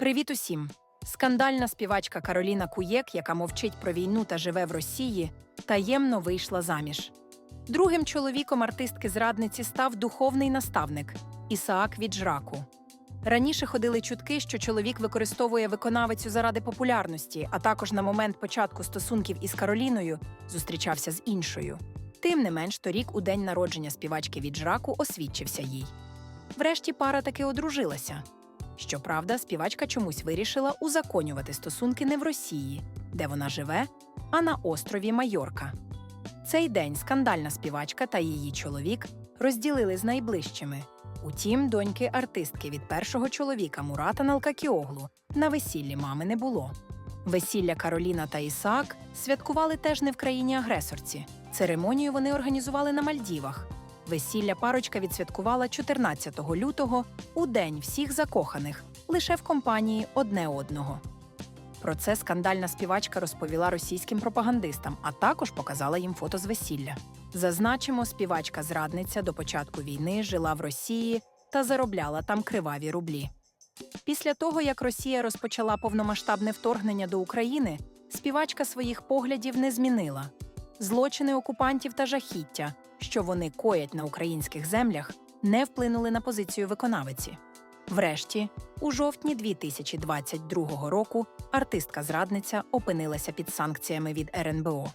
Привіт усім! Скандальна співачка Кароліна Куєк, яка мовчить про війну та живе в Росії, таємно вийшла заміж. Другим чоловіком артистки-зрадниці став духовний наставник Ісаак Віджраку. Раніше ходили чутки, що чоловік використовує виконавицю заради популярності, а також на момент початку стосунків із Кароліною зустрічався з іншою. Тим не менш, торік, у день народження співачки Віджраку, освідчився їй. Врешті пара таки одружилася. Щоправда, співачка чомусь вирішила узаконювати стосунки не в Росії, де вона живе, а на острові Майорка. Цей день скандальна співачка та її чоловік розділили з найближчими. Утім, доньки артистки від першого чоловіка Мурата Налкакіоглу на весіллі мами не було. Весілля Кароліна та Ісаак святкували теж не в країні агресорці. Церемонію вони організували на Мальдівах. Весілля парочка відсвяткувала 14 лютого у день всіх закоханих, лише в компанії одне одного. Про це скандальна співачка розповіла російським пропагандистам, а також показала їм фото з весілля. Зазначимо, співачка-зрадниця до початку війни жила в Росії та заробляла там криваві рублі. Після того, як Росія розпочала повномасштабне вторгнення до України, співачка своїх поглядів не змінила. Злочини окупантів та жахіття, що вони коять на українських землях, не вплинули на позицію виконавиці. Врешті, у жовтні 2022 року артистка-зрадниця опинилася під санкціями від РНБО.